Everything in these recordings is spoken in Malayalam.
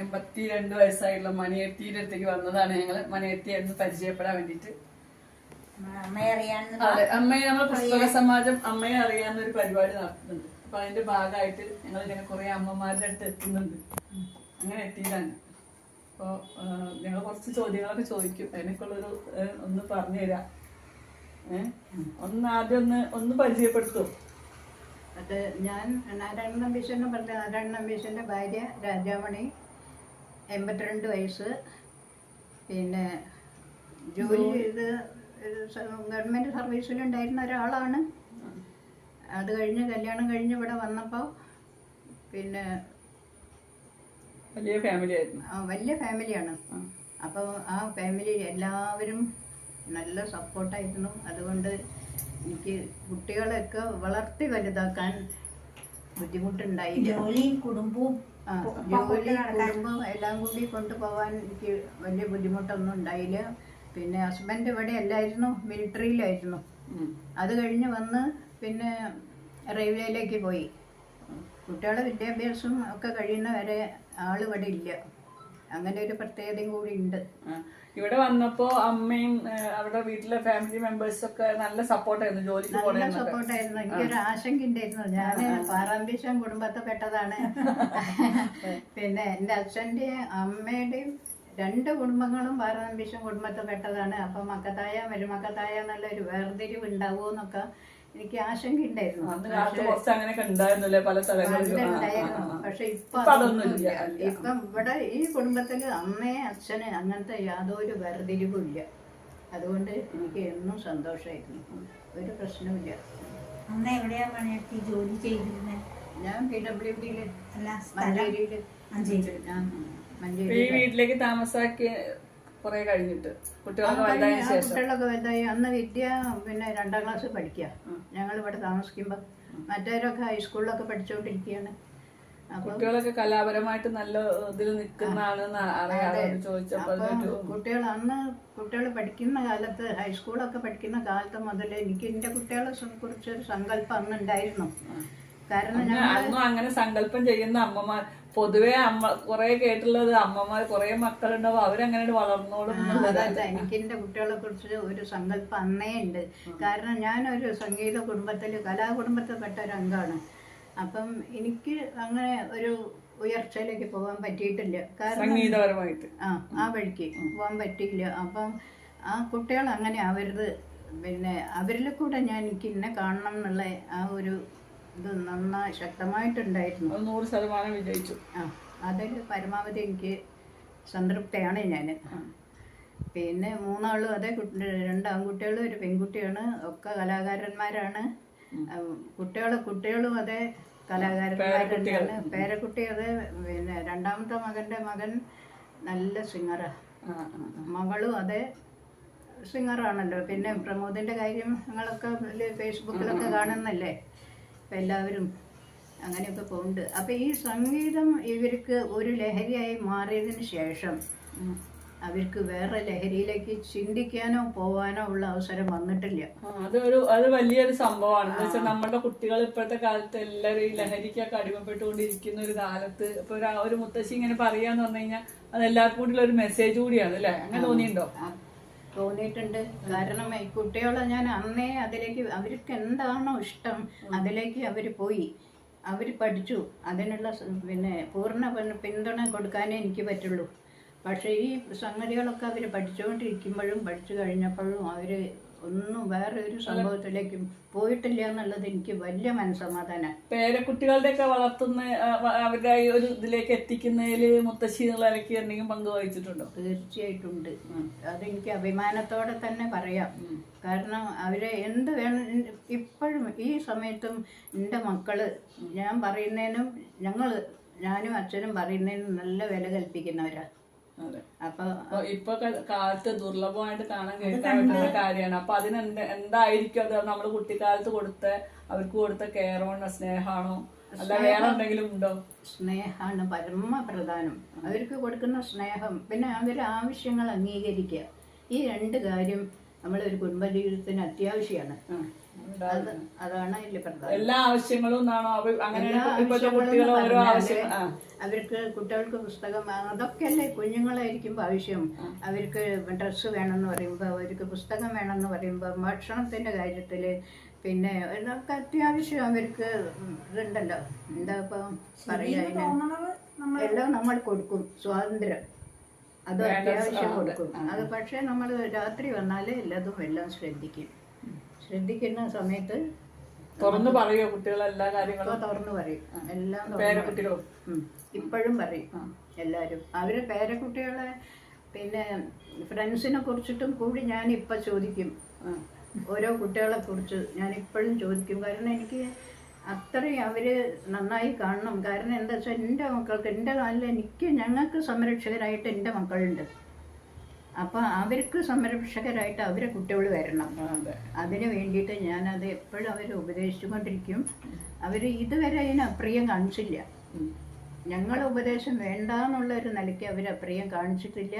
എൺപത്തി രണ്ട് വയസ്സായിട്ടുള്ള മണിയെത്തിയുടെ അടുത്തേക്ക് വന്നതാണ് ഞങ്ങൾ മണിയെത്തിയെ എന്ന് പരിചയപ്പെടാൻ വേണ്ടിട്ട് അതെ അമ്മയെ നമ്മൾ പുസ്തക സമാജം അമ്മയെ അറിയാവുന്ന ഒരു പരിപാടി നടത്തുന്നുണ്ട്. അപ്പൊ അതിന്റെ ഭാഗമായിട്ട് ഞങ്ങൾ ഇങ്ങനെ കുറെ അമ്മമാരുടെ അടുത്ത് എത്തുന്നുണ്ട്. അങ്ങനെ എത്തിയതാണ്. അപ്പോ ഞങ്ങൾ കുറച്ച് ചോദ്യങ്ങളൊക്കെ ചോദിക്കും. അതിനൊക്കെയുള്ളൊരു ഒന്ന് പറഞ്ഞു തരാം ഏഹ് ഒന്ന് ആദ്യം ഒന്ന് ഒന്ന് പരിചയപ്പെടുത്തും. അത് ഞാൻ നാരായണ നമ്പീശ്വരനെ പറഞ്ഞ നാരായണ നമ്പീശ്വരന്റെ ഭാര്യ രാജാമണി. എൺപത്തിരണ്ട് വയസ്സ്. പിന്നെ ജോലി ചെയ്ത് ഗവൺമെന്റ് സർവീസിലുണ്ടായിരുന്ന ഒരാളാണ്. അത് കഴിഞ്ഞ് കല്യാണം കഴിഞ്ഞ് ഇവിടെ വന്നപ്പോൾ പിന്നെ വലിയ ഫാമിലി ആയിരുന്നു. ആ, വലിയ ഫാമിലിയാണ് അപ്പോൾ ആ. ഫാമിലി എല്ലാവരും നല്ല സപ്പോർട്ടായിരുന്നു അതുകൊണ്ട് എനിക്ക് കുട്ടികളെയൊക്കെ വളർത്തി വലുതാക്കാൻ ബുദ്ധിമുട്ടുണ്ടായി ജോലിയും കുടുംബവും ജോലി കുടുംബം എല്ലാം കൂടി കൊണ്ടുപോകാൻ എനിക്ക് വലിയ ബുദ്ധിമുട്ടൊന്നും ഉണ്ടായില്ല പിന്നെ ഹസ്ബൻഡ് ഇവിടെ അല്ലായിരുന്നു മിലിറ്ററിയിലായിരുന്നു. അത് കഴിഞ്ഞ് വന്ന് പിന്നെ റെയിൽവേയിലേക്ക് പോയി. കുട്ടികളുടെ വിദ്യാഭ്യാസം ഒക്കെ കഴിയുന്ന വരെ ആൾ ഇവിടെ ഇല്ല. അങ്ങനെ ഒരു പ്രത്യേകതയും കൂടി ഉണ്ട്. ഇവിടെ വന്നപ്പോ അമ്മയും അവരുടെ വീട്ടിലെ ഫാമിലി മെമ്പേഴ്സ് ഒക്കെ നല്ല സപ്പോർട്ടായിരുന്നു ജോലിക്ക് നല്ല സപ്പോർട്ടായിരുന്നു എനിക്കൊരു ആശങ്ക ഉണ്ടായിരുന്നു. ഞാൻ പാറാമ്പീഷൻ കുടുംബത്തെ പെട്ടതാണ്. പിന്നെ എന്റെ അച്ഛന്റെയും അമ്മയുടെയും രണ്ട് കുടുംബങ്ങളും പാറാമ്പീഷൻ കുടുംബത്തെ പെട്ടതാണ്. അപ്പം മക്കത്തായ മരുമക്കത്തായ എന്നുള്ളൊരു വേർതിരിവ് ഉണ്ടാവുമോ എന്നൊക്കെ എനിക്ക് ആശങ്ക ഉണ്ടായിരുന്നു അന്ന് കാലത്ത് കുറച്ച് അങ്ങനെയൊക്കെ ഉണ്ടായിരുന്നല്ലേ പല സ്ഥലങ്ങളിലും. പക്ഷെ ഇപ്പൊ ഇപ്പൊ അതൊന്നുമില്ല. ഇപ്പം ഇവിടെ ഈ കുടുംബത്തിൽ അമ്മയെ അച്ഛന് അങ്ങനത്തെ യാതൊരു വേർതിരിവും ഇല്ല അതുകൊണ്ട് എനിക്ക് എന്നും സന്തോഷമായിരുന്നു. ഒരു പ്രശ്നവുമില്ല. അമ്മ എവിടെയാ പണിയെടുത്ത് ജോലി ചെയ്തിരുന്നത് ഞാൻ പി ഡബ്ല്യു ഡിയിൽ മഞ്ചേരിയിൽ. മഞ്ചേരി. ഞാൻ മഞ്ചേരി ഈ വീട്ടിലേക്ക് താമസാക്കി കുറെ കഴിഞ്ഞിട്ട് കുട്ടികളൊക്കെ ശേഷം. കുട്ടികളൊക്കെ വലുതായി. അന്ന് വിദ്യ പിന്നെ രണ്ടാം ക്ലാസ് പഠിക്കുക ഞങ്ങൾ ഇവിടെ താമസിക്കുമ്പോൾ മറ്റവരൊക്കെ ഹൈസ്കൂളിലൊക്കെ പഠിച്ചുകൊണ്ടിരിക്കുകയാണ് കുട്ടികളൊക്കെ കലാപരമായിട്ട് നല്ല ഇതിൽ നിൽക്കുന്ന ആളെന്ന് അറിയാതെ ചോദിച്ചപ്പോ കുട്ടികൾ അന്ന് കുട്ടികൾ പഠിക്കുന്ന കാലത്ത് ഹൈസ്കൂളൊക്കെ പഠിക്കുന്ന കാലത്ത് മുതൽ എനിക്ക് എന്റെ കുട്ടികളെ കുറിച്ചൊരു സങ്കല്പം അന്ന് ഉണ്ടായിരുന്നു. കാരണം അങ്ങനെ സങ്കല്പം ചെയ്യുന്ന അമ്മമാർ പൊതുവെ അമ്മ കുറെ കേട്ടുള്ളത് അമ്മമാർ കുറെ മക്കളുണ്ടാവും. അവരങ്ങനെ വളർന്നോളും എനിക്ക് എന്റെ കുട്ടികളെ കുറിച്ച് ഒരു സങ്കല്പം അന്നേ ഉണ്ട്. കാരണം ഞാനൊരു സംഗീത കുടുംബത്തിൽ കലാകുടുംബത്തിൽപ്പെട്ട ഒരു അംഗമാണ്. അപ്പം എനിക്ക് അങ്ങനെ ഒരു ഉയർച്ചയിലേക്ക് പോകാൻ പറ്റിയിട്ടില്ല. കാരണം സംഗീതപരമായിട്ട്. ആ ആ വഴിക്ക് പോകാൻ പറ്റിയില്ല. അപ്പം ആ കുട്ടികൾ അങ്ങനെ ആവരുത്. പിന്നെ അവരിൽ കൂടെ ഞാൻ എനിക്ക് ഇന്നെ കാണണം എന്നുള്ള ആ ഒരു ഇത് നന്നായി ശക്തമായിട്ടുണ്ടായിരുന്നു. അത് നൂറ് ശതമാനം വിജയിച്ചു. ആ അതിൽ പരമാവധി എനിക്ക് സംതൃപ്തയാണ് ഞാൻ പിന്നെ മൂന്നാളും അതേ രണ്ട് ആൺകുട്ടികളും ഒരു പെൺകുട്ടിയാണ് ഒക്കെ കലാകാരന്മാരാണ്. കുട്ടികളെ കുട്ടികളും അതേ കലാകാരന്മാർ തന്നെയാണ് പേരക്കുട്ടി അതേ പിന്നെ രണ്ടാമത്തെ മകന്റെ മകൻ നല്ല സിംഗറാണ്. മകളും അതേ സിംഗറാണല്ലോ പിന്നെ പ്രമോദിന്റെ കാര്യം നിങ്ങളൊക്കെ ഫേസ്ബുക്കിലൊക്കെ കാണുന്നല്ലേ? അപ്പം എല്ലാവരും അങ്ങനെയൊക്കെ പോകുന്നുണ്ട് അപ്പം ഈ സംഗീതം ഇവർക്ക് ഒരു ലഹരിയായി മാറിയതിന് ശേഷം അവർക്ക് വേറെ ലഹരിയിലേക്ക് ചിന്തിക്കാനോ പോവാനോ ഉള്ള അവസരം വന്നിട്ടില്ല. അതൊരു അത് വലിയൊരു സംഭവമാണ്. എന്ന് വെച്ചാൽ നമ്മുടെ കുട്ടികൾ ഇപ്പോഴത്തെ കാലത്ത് എല്ലാവരും ഈ ലഹരിക്കൊക്കെ അടിമപ്പെട്ടുകൊണ്ടിരിക്കുന്ന ഒരു കാലത്ത് ഇപ്പൊ ഒരു മുത്തശ്ശി ഇങ്ങനെ പറയാന്ന് പറഞ്ഞു കഴിഞ്ഞാൽ അത് എല്ലാവർക്കും കൂടി ഒരു മെസ്സേജ് കൂടിയാണ് അല്ലേ അങ്ങനെ തോന്നിയിട്ടുണ്ടോ? തോന്നിയിട്ടുണ്ട്. കാരണം കുട്ടികളെ ഞാൻ അന്നേ അതിലേക്ക് അവർക്ക് എന്താണോ ഇഷ്ടം അതിലേക്ക് അവർ പോയി. അവർ പഠിച്ചു. അതിനുള്ള പിന്നെ പൂർണ പിന്തുണ കൊടുക്കാനേ എനിക്ക് പറ്റുള്ളൂ. പക്ഷേ ഈ സംഗതികളൊക്കെ അവർ പഠിച്ചുകൊണ്ടിരിക്കുമ്പോഴും പഠിച്ചു കഴിഞ്ഞപ്പോഴും അവർ ഒന്നും വേറെ ഒരു സംഭവത്തിലേക്കും പോയിട്ടില്ല എന്നുള്ളത് എനിക്ക് വലിയ മനസ്സമാധാനം. പേരക്കുട്ടികളുടെ ഒക്കെ വളർത്തുന്ന അവരുടെ ഒരു ഇതിലേക്ക് എത്തിക്കുന്നതിൽ മുത്തശ്ശി നിലയ്ക്ക് എന്തെങ്കിലും പങ്ക് വഹിച്ചിട്ടുണ്ടോ? തീർച്ചയായിട്ടുണ്ട് അതെനിക്ക് അഭിമാനത്തോടെ തന്നെ പറയാം. കാരണം അവരെ എന്ത് വേണം ഇപ്പോഴും ഈ സമയത്തും എന്റെ മക്കൾ ഞാൻ പറയുന്നതിനും ഞങ്ങൾ ഞാനും അച്ഛനും പറയുന്നതിനും നല്ല വില കൽപ്പിക്കുന്നവരാ. അതെ അപ്പോൾ അപ്പൊ ഇപ്പൊ കാലത്ത് ദുർലഭമായിട്ട് കാണാൻ കേൾക്കാൻ കാര്യമാണ്. അപ്പൊ അതിന് എന്ത് എന്തായിരിക്കും അത് നമ്മൾ കുട്ടിക്കാലത്ത് കൊടുത്ത അവർക്ക് കൊടുത്ത കെയറാണോ സ്നേഹമാണോ? അല്ല വേറെ എന്തെങ്കിലും ഉണ്ടോ? സ്നേഹമാണ് പരമപ്രധാനം. അവർക്ക് കൊടുക്കുന്ന സ്നേഹം. പിന്നെ അവരുടെ ആവശ്യങ്ങൾ അംഗീകരിക്കുക. ഈ രണ്ട് കാര്യം നമ്മളൊരു കുടുംബജീവിതത്തിന് അത്യാവശ്യമാണ് അത് അതാണ് അതിന്റെ പ്രധാനം. എല്ലാ ആവശ്യങ്ങളും അങ്ങനെ അവർക്ക് കുട്ടികൾക്ക് പുസ്തകം അതൊക്കെയല്ലേ കുഞ്ഞുങ്ങളായിരിക്കുമ്പോൾ ആവശ്യം. അവർക്ക് ഡ്രസ്സ് വേണമെന്ന് പറയുമ്പോൾ അവർക്ക് പുസ്തകം വേണമെന്ന് പറയുമ്പോൾ ഭക്ഷണത്തിന്റെ കാര്യത്തിൽ പിന്നെ ഇതൊക്കെ അത്യാവശ്യം അവർക്ക് ഇതുണ്ടല്ലോ. എന്താ ഇപ്പം പറയുക നമ്മൾ എല്ലാം നമ്മൾ കൊടുക്കും. സ്വാതന്ത്ര്യം. അത് അത്യാവശ്യം കൊടുക്കും. അത് പക്ഷേ നമ്മൾ രാത്രി വന്നാൽ എല്ലാതും എല്ലാം ശ്രദ്ധിക്കും. ശ്രദ്ധിക്കുന്ന സമയത്ത് തുറന്നു പറയോ കുട്ടികൾ എല്ലാ കാര്യങ്ങളും? തുറന്നു പറയും. എല്ലാം കുട്ടികളും പേരക്കുട്ടികളും. ഇപ്പോഴും പറയും. എല്ലാവരും അവർ പേരക്കുട്ടികളെ പിന്നെ ഫ്രണ്ട്സിനെ കുറിച്ചിട്ടും കൂടി ഞാൻ ഇപ്പം ചോദിക്കും ഓരോ കുട്ടികളെ കുറിച്ച് ഞാൻ ഇപ്പോഴും ചോദിക്കും. കാരണം എനിക്ക് അത്രയും അവർ നന്നായി കാണണം. കാരണം എന്താ വെച്ചാൽ എന്റെ മക്കൾക്ക് എന്റെ കാലിൽ എനിക്ക് ഞങ്ങൾക്ക് സംരക്ഷകരായിട്ട് എന്റെ മക്കളുണ്ട്. അപ്പോൾ അവർക്ക് സംരക്ഷകരായിട്ട് അവരെ കുട്ടികൾ വരണം. അതെ അതിന് വേണ്ടിയിട്ട് ഞാനത് എപ്പോഴും അവരെ ഉപദേശിച്ചുകൊണ്ടിരിക്കും. അവർ ഇതുവരെ അതിന് അപ്രിയം കാണിച്ചില്ല. ഉം. ഉപദേശം വേണ്ട എന്നുള്ള ഒരു നിലയ്ക്ക് അവർ അപ്രിയം കാണിച്ചിട്ടില്ല.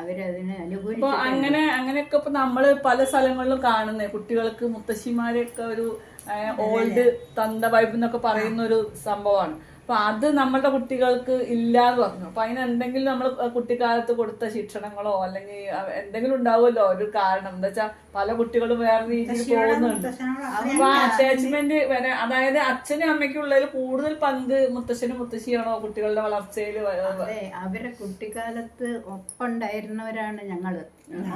അവരതിന് ഇപ്പൊ അനുകൂലിച്ചു അങ്ങനെ അങ്ങനെയൊക്കെ ഇപ്പൊ നമ്മൾ പല സ്ഥലങ്ങളിലും കാണുന്നത് കുട്ടികൾക്ക് മുത്തശ്ശിമാരെയൊക്കെ ഒരു ഓൾഡ് തന്ത വൈബ് എന്നൊക്കെ പറയുന്ന ഒരു സംഭവമാണ്. അപ്പൊ അത് നമ്മളുടെ കുട്ടികൾക്ക് ഇല്ലാന്ന് പറഞ്ഞു. അപ്പൊ അതിനെന്തെങ്കിലും നമ്മൾ കുട്ടിക്കാലത്ത് കൊടുത്ത ശിക്ഷണങ്ങളോ അല്ലെങ്കിൽ എന്തെങ്കിലും ഉണ്ടാവുമല്ലോ ഒരു കാരണം. എന്താ വെച്ചാൽ പല കുട്ടികളും വേറെ രീതിയിൽ പോകുന്നുണ്ട്. അപ്പൊ അറ്റാച്ച്മെന്റ് വരെ അതായത് അച്ഛനും അമ്മയ്ക്കും ഉള്ളതിൽ കൂടുതൽ പങ്ക് മുത്തശ്ശനും മുത്തശ്ശിയാണോ കുട്ടികളുടെ വളർച്ചയിൽ അവരെ കുട്ടിക്കാലത്ത് ഒപ്പമുണ്ടായിരുന്നവരാണ് ഞങ്ങൾ.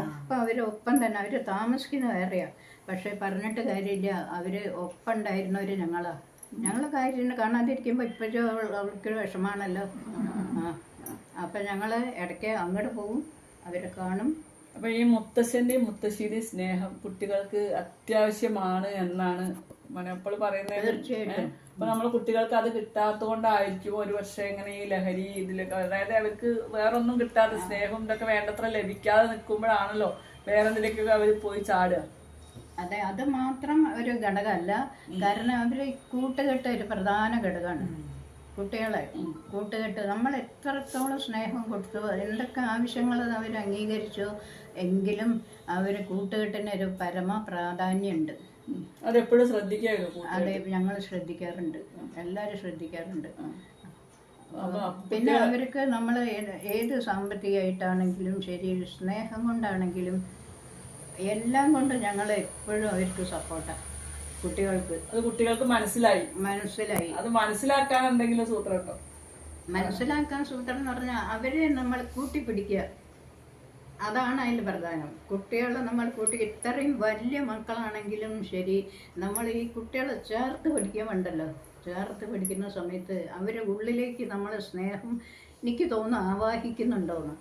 ഒപ്പം അവർ ഒപ്പം തന്നെ അവർ താമസിക്കുന്ന വേറെയാ. പക്ഷെ പറഞ്ഞിട്ട് കാര്യമില്ല. അവർ ഒപ്പം ഉണ്ടായിരുന്നവര് ഞങ്ങളാ. ഞങ്ങൾ കാര്യം കാണാതിരിക്കുമ്പോൾ ഇപ്പോഴും അവൾ- അവൾക്കൊരു വിഷമാണല്ലോ. അപ്പം ഞങ്ങൾ ഇടയ്ക്ക് അങ്ങോട്ട് പോകും അവരെ കാണും. അപ്പൊ ഈ മുത്തശ്ശന്റെയും മുത്തശ്ശിയുടെയും സ്നേഹം കുട്ടികൾക്ക് അത്യാവശ്യമാണ് എന്നാണ് മനപ്പോൾ പറയുന്നത്. തീർച്ചയായിട്ടും. അപ്പൊ നമ്മൾ കുട്ടികൾക്ക് അത് കിട്ടാത്തതുകൊണ്ടായിരിക്കും ഒരു പക്ഷേ ഇങ്ങനെ ഈ ലഹരി ഇതിലൊക്കെ അതായത് അവർക്ക് വേറൊന്നും കിട്ടാതെ സ്നേഹം ഇതൊക്കെ വേണ്ടത്ര ലഭിക്കാതെ നിൽക്കുമ്പോഴാണല്ലോ വേറെ എന്തിലേക്കൊക്കെ അവർ പോയി ചാടുക. അതെ അത് മാത്രം ഒരു ഘടകമല്ല. കാരണം അവർ കൂട്ടുകെട്ട് ഒരു പ്രധാന ഘടകമാണ്. കുട്ടികളെ കൂട്ടുകെട്ട് നമ്മൾ എത്രത്തോളം സ്നേഹം കൊടുത്തു എന്തൊക്കെ ആവശ്യങ്ങൾ അവർ അംഗീകരിച്ചു എങ്കിലും അവർ കൂട്ടുകെട്ടിന് ഒരു പരമ പ്രാധാന്യമുണ്ട്. അതെപ്പോഴും ശ്രദ്ധിക്കാറുണ്ട് അതെ ഞങ്ങൾ ശ്രദ്ധിക്കാറുണ്ട്. എല്ലാവരും ശ്രദ്ധിക്കാറുണ്ട്. പിന്നെ അവർക്ക് നമ്മൾ ഏത് സാമ്പത്തികമായിട്ടാണെങ്കിലും ശരി സ്നേഹം കൊണ്ടാണെങ്കിലും എല്ലാം കൊണ്ടും ഞങ്ങൾ എപ്പോഴും അവർക്ക് സപ്പോർട്ടാണ് കുട്ടികൾക്ക്. അത് കുട്ടികൾക്ക് മനസ്സിലായി. മനസ്സിലായി. അത് മനസ്സിലാക്കാൻ എന്തെങ്കിലും സൂത്രം ഉണ്ടോ? മനസ്സിലാക്കാൻ സൂത്രം എന്ന് പറഞ്ഞാൽ അവരെ നമ്മൾ കൂട്ടിപ്പിടിക്കുക. അതാണ് അതിൽ പ്രധാനം. കുട്ടികളെ നമ്മൾ കൂട്ടി ഇത്രയും വലിയ മക്കളാണെങ്കിലും ശരി നമ്മൾ ഈ കുട്ടികളെ ചേർത്ത് പഠിക്കുമുണ്ടല്ലോ ചേർത്ത് പഠിക്കുന്ന സമയത്ത് അവരെ ഉള്ളിലേക്ക് നമ്മളെ സ്നേഹം എനിക്ക് തോന്നുന്നു ആവാഹിക്കുന്നുണ്ടോന്ന്.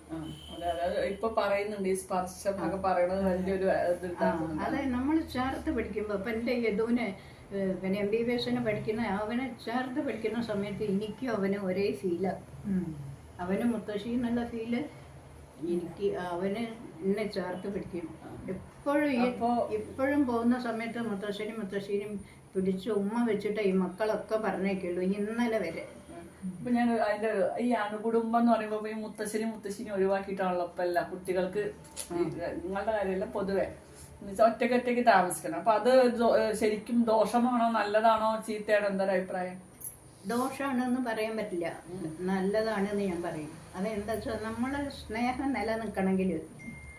ഇപ്പൊ പറയുന്നുണ്ട് ഈ സ്പർശം എന്നൊക്കെ പറയണത് വലിയൊരു. അതെ നമ്മൾ ചേർത്ത് പഠിക്കുമ്പോ ഇപ്പൊ എന്റെ യദുവിനെ പിന്നെ എം ബി ബി എസിന് പഠിക്കുന്ന അവനെ ചേർത്ത് പഠിക്കുന്ന സമയത്ത് എനിക്കും അവന് ഒരേ ഫീല. അവന് മുത്തശ്ശി എന്നുള്ള ഫീൽ എനിക്ക് അവന് എന്നെ ചേർത്ത് പിടിക്കും. എപ്പോഴും ഈ ഇപ്പോഴും പോകുന്ന സമയത്ത് മുത്തശ്ശനും മുത്തശ്ശിനും പിടിച്ച് ഉമ്മ വെച്ചിട്ട് ഈ മക്കളൊക്കെ പറഞ്ഞേക്കുള്ളൂ ഇന്നലെ വരെ. ഇപ്പൊ ഞാൻ അതിന്റെ ഈ അണുകുടുംബം എന്ന് പറയുമ്പോ ഈ മുത്തശ്ശനും മുത്തശ്ശിനും ഒഴിവാക്കിയിട്ടാണല്ലോ ഇപ്പൊ എല്ലാം കുട്ടികൾക്ക് നിങ്ങളുടെ കാര്യമല്ല പൊതുവെ. എന്നുവെച്ചാൽ ഒറ്റയ്ക്ക് ഒറ്റയ്ക്ക് താമസിക്കണം. അപ്പൊ അത് ശരിക്കും ദോഷമാണോ നല്ലതാണോ ചീത്തയാണോ എന്താ അഭിപ്രായം? ദോഷമാണെന്ന് പറയാൻ പറ്റില്ല. നല്ലതാണെന്ന് ഞാൻ പറയും. അതെന്താ വെച്ചാൽ നമ്മളെ സ്നേഹം നിലനിൽക്കണമെങ്കിൽ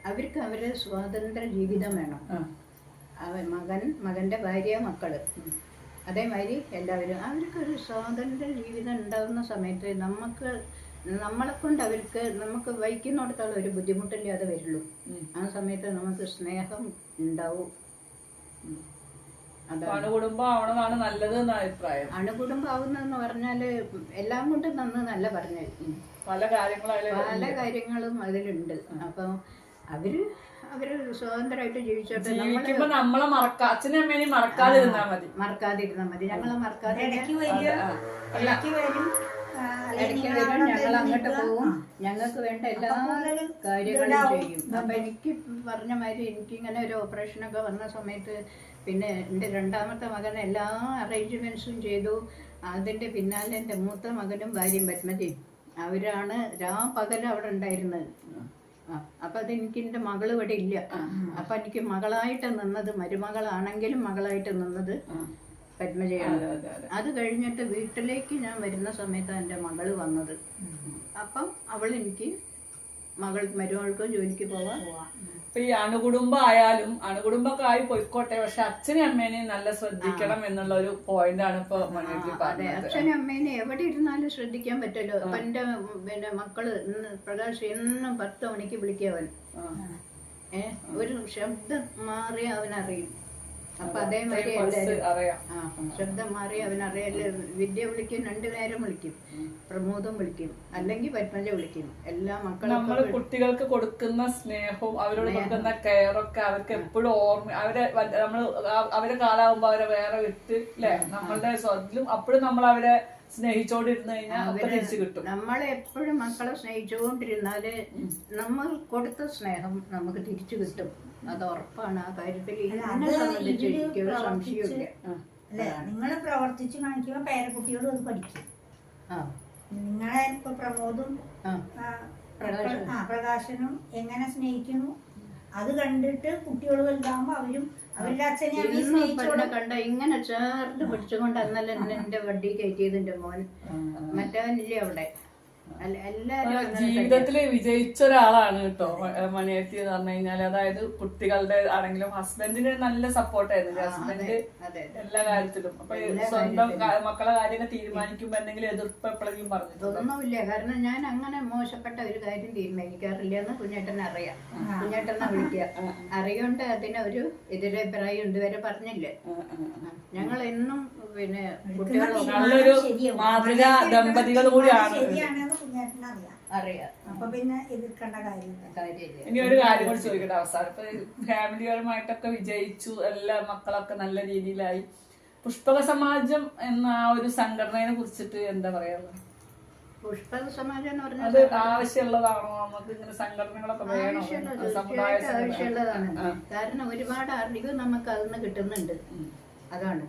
അവർക്ക് അവരുടെ സ്വാതന്ത്ര്യ ജീവിതം വേണം. അവൻ മകൻ മകന്റെ ഭാര്യ മക്കൾ. അതേമാതിരി എല്ലാവരും അവർക്കൊരു സ്വാതന്ത്ര്യ ജീവിതം ഉണ്ടാകുന്ന സമയത്ത് നമുക്ക് നമ്മളെ കൊണ്ട് അവർക്ക് നമുക്ക് വഹിക്കുന്നിടത്തോളം ഒരു ബുദ്ധിമുട്ടില്ലാതെ വരുള്ളൂ. ആ സമയത്ത് നമുക്ക് സ്നേഹം ഉണ്ടാവും. അണുകുടുംബം ആവണതാണ് നല്ലത് എന്ന അഭിപ്രായം. അണുകുടുംബാവുന്നതെന്ന് പറഞ്ഞാൽ എല്ലാം കൊണ്ടും നന്നല്ല പറഞ്ഞു പല കാര്യങ്ങളും പല കാര്യങ്ങളും അതിലുണ്ട്. അപ്പം അവർ അവർ സ്വതന്ത്രമായിട്ട് ജീവിച്ചോട്ടെ. നമ്മൾ ജീവിക്കുമ്പോ നമ്മളെ മറക്കാ അച്ഛനും അമ്മേനെയും മറക്കാതിരുന്നാ മതി. മറക്കാതിരുന്നാ മതി. ഞങ്ങളെ മറക്കാതെ ഇടയ്ക്ക് വരിക ഇടയ്ക്ക് വരും. ഇടയ്ക്ക് വരും. ഞങ്ങൾ അങ്ങോട്ട് പോവും. പോകും ഞങ്ങൾക്ക് വേണ്ട എല്ലാ കാര്യങ്ങളും ചെയ്യും. അപ്പൊ എനിക്ക് പറഞ്ഞ മാതിരി എനിക്കിങ്ങനെ ഒരു ഓപ്പറേഷൻ ഒക്കെ വന്ന സമയത്ത് പിന്നെ എന്റെ രണ്ടാമത്തെ മകൻ എല്ലാ അറേഞ്ച്മെന്റ്സും ചെയ്തു. അതിന്റെ പിന്നാലെ എന്റെ മൂത്ത മകനും ഭാര്യയും പത്മതിയും അവരാണ് രാ പകൽ അവിടെ ഉണ്ടായിരുന്നത്. അപ്പൊ അത് എനിക്ക് എന്റെ മകൾ ഇവിടെ ഇല്ല. അപ്പൊ എനിക്ക് മകളായിട്ട് നിന്നത് മരുമകളാണെങ്കിലും മകളായിട്ട് നിന്നത് പത്മജയാണ്. അത് കഴിഞ്ഞിട്ട് വീട്ടിലേക്ക് ഞാൻ വരുന്ന സമയത്താണ് എന്റെ മകൾ വന്നത്. അപ്പം അവൾ എനിക്ക് മകൾ മരുമകൾക്ക് ജോലിക്ക് പോവാം ഇപ്പൊ ഈ അണുകുടുംബം ആയാലും അണുകുടുംബമൊക്കെ ആയി പോയിക്കോട്ടെ പക്ഷെ അച്ഛനും അമ്മേനെയും നല്ല ശ്രദ്ധിക്കണം എന്നുള്ള ഒരു പോയിന്റ് ആണ് ഇപ്പൊ അതെ. പറഞ്ഞത്. അച്ഛനും അമ്മേനെ എവിടെ ഇരുന്നാലും ശ്രദ്ധിക്കാൻ പറ്റുമല്ലോ. അപ്പൊ എന്റെ പിന്നെ മക്കൾ ഇന്ന് പ്രകാശ് എന്നും പത്ത് മണിക്ക് വിളിക്കവൻ ഏഹ് ഒരു ശബ്ദം മാറി അവനറിയും. അപ്പൊ അതേമാതിരി എല്ലാവരും ശബ്ദം മാറി അവനറിയാൽ വിദ്യ വിളിക്കും രണ്ടു നേരം വിളിക്കും പ്രമോദം വിളിക്കും അല്ലെങ്കിൽ പത്മജ വിളിക്കും. എല്ലാ മക്കളും നമ്മൾ കുട്ടികൾക്ക് കൊടുക്കുന്ന സ്നേഹവും അവരോട് കൊടുക്കുന്ന കെയറൊക്കെ അവർക്ക് എപ്പോഴും ഓർമ്മ അവരെ നമ്മൾ അവരെ കാലാവുമ്പോ അവരെ വേറെ വിട്ട് അല്ലെ നമ്മളുടെ സ്വത്തിലും അപ്പോഴും നമ്മൾ അവരെ സ്നേഹിച്ചോണ്ടിരുന്നു കഴിഞ്ഞാൽ നമ്മളെ എപ്പോഴും മക്കളെ സ്നേഹിച്ചുകൊണ്ടിരുന്നാൽ നമ്മൾ കൊടുത്ത സ്നേഹം നമുക്ക് തിരിച്ചു കിട്ടും. അത് ഉറപ്പാണ്. ആ കാര്യത്തിൽ എന്നെ സംബന്ധിച്ച് എനിക്കൊരു സംശയമില്ല അല്ലെ നിങ്ങൾ പ്രവർത്തിച്ച് കാണിക്കുമ്പോ പേരക്കുട്ടികളും അത് പഠിക്കും. ആ. നിങ്ങളെ ഇപ്പൊ പ്രമോദും. പ്രകാശനും. എങ്ങനെ സ്നേഹിക്കുന്നു? അത് കണ്ടിട്ട് കുട്ടികൾ വലുതാകുമ്പോ അവരും കണ്ട? ഇങ്ങനെ ചേർത്ത് പിടിച്ചുകൊണ്ട് അന്നല്ല എന്റെ വണ്ടി കയറ്റിയത് എന്റെ മോൻ. മറ്റവനില്ലേ അവിടെ. ജീവിതത്തിൽ വിജയിച്ച ഒരാളാണ് കേട്ടോ മണിയത്തി എന്ന് പറഞ്ഞു കഴിഞ്ഞാൽ അതായത് കുട്ടികളുടെ ആണെങ്കിലും ഹസ്ബൻഡിന് നല്ല സപ്പോർട്ടായിരുന്നു ഹസ്ബൻഡ് അതെ എല്ലാ കാര്യത്തിലും. അപ്പൊ സ്വന്തം മക്കളെ കാര്യങ്ങൾ തീരുമാനിക്കുമ്പോ എന്തെങ്കിലും എതിർപ്പ് എപ്പോഴെങ്കിലും പറഞ്ഞു ഒന്നുമില്ല. കാരണം ഞാൻ അങ്ങനെ മോശപ്പെട്ട ഒരു കാര്യം തീരുമാനിക്കാറില്ല എന്ന് കുഞ്ഞേട്ടൻ അറിയാം. കുഞ്ഞേട്ടനെ വിളിക്കുക. അറിയോണ്ട് അതിനൊരു എതിരഭിപ്രായം ഇതുവരെ പറഞ്ഞില്ലേ. ഞങ്ങൾ എന്നും പിന്നെ കുട്ടികളെ നല്ലൊരു ശരിയാവും. മാതൃകാ ദമ്പതികൾ കൂടിയാണ്. കുഞ്ഞേട്ടന് അറിയാം. അറിയാം. അപ്പൊ പിന്നെ എതിർക്കേണ്ട കാര്യമില്ല കാര്യമില്ല. ഇനി ഒരു കാര്യം കൂടി ചോദിക്കട്ടെ അവസാനം. ഇപ്പൊ ഫാമിലിപരമായിട്ടൊക്കെ വിജയിച്ചു. എല്ലാ മക്കളൊക്കെ നല്ല രീതിയിലായി. പുഷ്പക സമാജം എന്ന ആ ഒരു സംഘടനയെ കുറിച്ചിട്ട് എന്താ പറയാനുള്ളത്? പുഷ്പക സമാജം എന്ന് പറഞ്ഞാൽ അത് ആവശ്യമുള്ളതാണോ? നമുക്ക് ഇങ്ങനെ സംഘടനകളൊക്കെ വേണോ? ആവശ്യമുള്ളത് സമുദായ തീർച്ചയായിട്ടും ആവശ്യമുള്ളതാണ്. കാരണം ഒരുപാട് അറിവ് നമുക്ക് അതിൽ നിന്ന് കിട്ടുന്നുണ്ട് അതാണ്.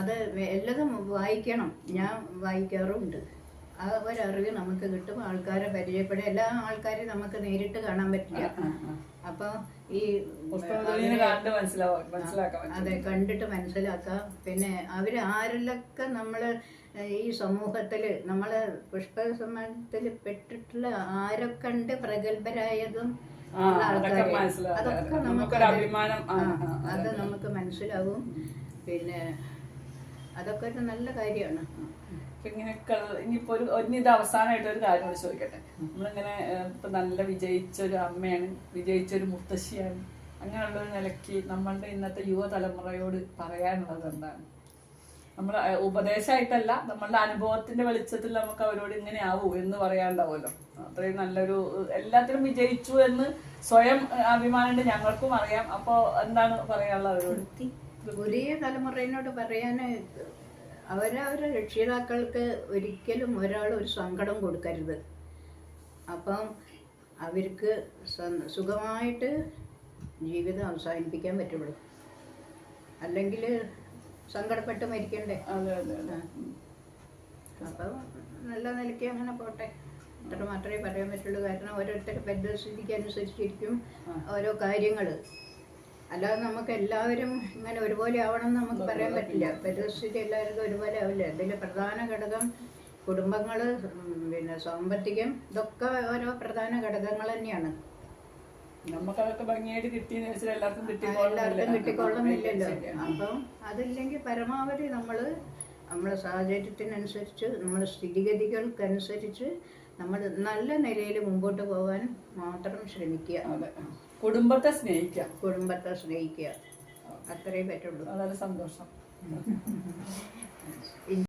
അത് എല്ലതും വായിക്കണം. ഞാൻ വായിക്കാറുമുണ്ട് ആ ഒരറിവ് നമുക്ക് കിട്ടും. ആൾക്കാരെ പരിചയപ്പെടും എല്ലാ ആൾക്കാരെയും നമുക്ക് നേരിട്ട് കാണാൻ പറ്റില്ല. അപ്പൊ ഈ അതെ കണ്ടിട്ട് മനസ്സിലാക്കാം. പിന്നെ അവർ ആരിലൊക്കെ നമ്മൾ ഈ സമൂഹത്തിൽ നമ്മൾ പുഷ്പ സമൂഹത്തിൽ പെട്ടിട്ടുള്ള ആരൊക്കെ ഉണ്ട്? പ്രഗത്ഭരായതും അതൊക്കെ നമുക്ക് അത് നമുക്ക് മനസ്സിലാവും. പിന്നെ അതൊക്കെ ഒരു നല്ല കാര്യമാണ്. ഇങ്ങനെയൊക്കെ ഇനിയിപ്പോ ഒരു ഇത് അവസാനമായിട്ട് ഒരു കാര്യം കൂടി ചോദിക്കട്ടെ? നമ്മളിങ്ങനെ ഇപ്പൊ നല്ല വിജയിച്ച ഒരു അമ്മയാണ് വിജയിച്ച ഒരു മുത്തശ്ശിയാണ്. അങ്ങനെയുള്ള ഒരു നിലയ്ക്ക് നമ്മളുടെ ഇന്നത്തെ യുവതലമുറയോട് പറയാനുള്ളത് എന്താണ്? നമ്മൾ ഉപദേശമായിട്ടല്ല നമ്മളുടെ അനുഭവത്തിന്റെ വെളിച്ചത്തിൽ നമുക്ക് അവരോട് ഇങ്ങനെ ആവൂ എന്ന് പറയാണ്ടാവുമല്ലോ അത്രയും നല്ലൊരു എല്ലാത്തിനും വിജയിച്ചു എന്ന് സ്വയം അഭിമാനമുണ്ട്. ഞങ്ങൾക്കും അറിയാം. അപ്പോ എന്താണ് പറയാനുള്ളത് അവരോട്? പുതിയ തലമുറയോട് പറയാൻ അവരവരുടെ രക്ഷിതാക്കൾക്ക് ഒരിക്കലും ഒരാൾ ഒരു സങ്കടം കൊടുക്കരുത്. അപ്പം അവർക്ക് സുഖമായിട്ട് ജീവിതം അവസാനിപ്പിക്കാൻ പറ്റുള്ളൂ. അല്ലെങ്കിൽ സങ്കടപ്പെട്ട് മരിക്കണ്ടേ. അതെ അതെ അപ്പം നല്ല നിലയ്ക്ക് അങ്ങനെ പോട്ടെ. അത്ര മാത്രമേ പറയാൻ പറ്റുള്ളൂ. കാരണം പരിസ്ഥിതിക്ക് അനുസരിച്ചിരിക്കും ഓരോ കാര്യങ്ങൾ അല്ലാതെ നമുക്ക് എല്ലാവരും ഇങ്ങനെ ഒരുപോലെ ആവണം എന്ന് നമുക്ക് പറയാൻ പറ്റില്ല. പരിസ്ഥിതി എല്ലാവർക്കും ഒരുപോലെ ആവില്ല. ഇതിൽ പ്രധാന ഘടകം കുടുംബങ്ങൾ പിന്നെ സാമ്പത്തികം ഇതൊക്കെ ഓരോ പ്രധാന ഘടകങ്ങൾ തന്നെയാണ്. നമുക്കതൊക്കെ ഭംഗിയായിട്ട് കിട്ടിയെന്ന് വെച്ചാൽ എല്ലാവർക്കും എല്ലാവർക്കും കിട്ടിക്കൊള്ളുന്നില്ലല്ലോ. അപ്പം അതില്ലെങ്കിൽ പരമാവധി നമ്മൾ നമ്മുടെ സാഹചര്യത്തിനനുസരിച്ച് നമ്മുടെ സ്ഥിതിഗതികൾക്കനുസരിച്ച് നമ്മൾ നല്ല നിലയിൽ മുമ്പോട്ട് പോകാൻ മാത്രം ശ്രമിക്കുക. അതെ. കുടുംബത്തെ സ്നേഹിക്കുക. കുടുംബത്തെ സ്നേഹിക്കുക. അത്രയും പറ്റുള്ളൂ. വളരെ സന്തോഷം.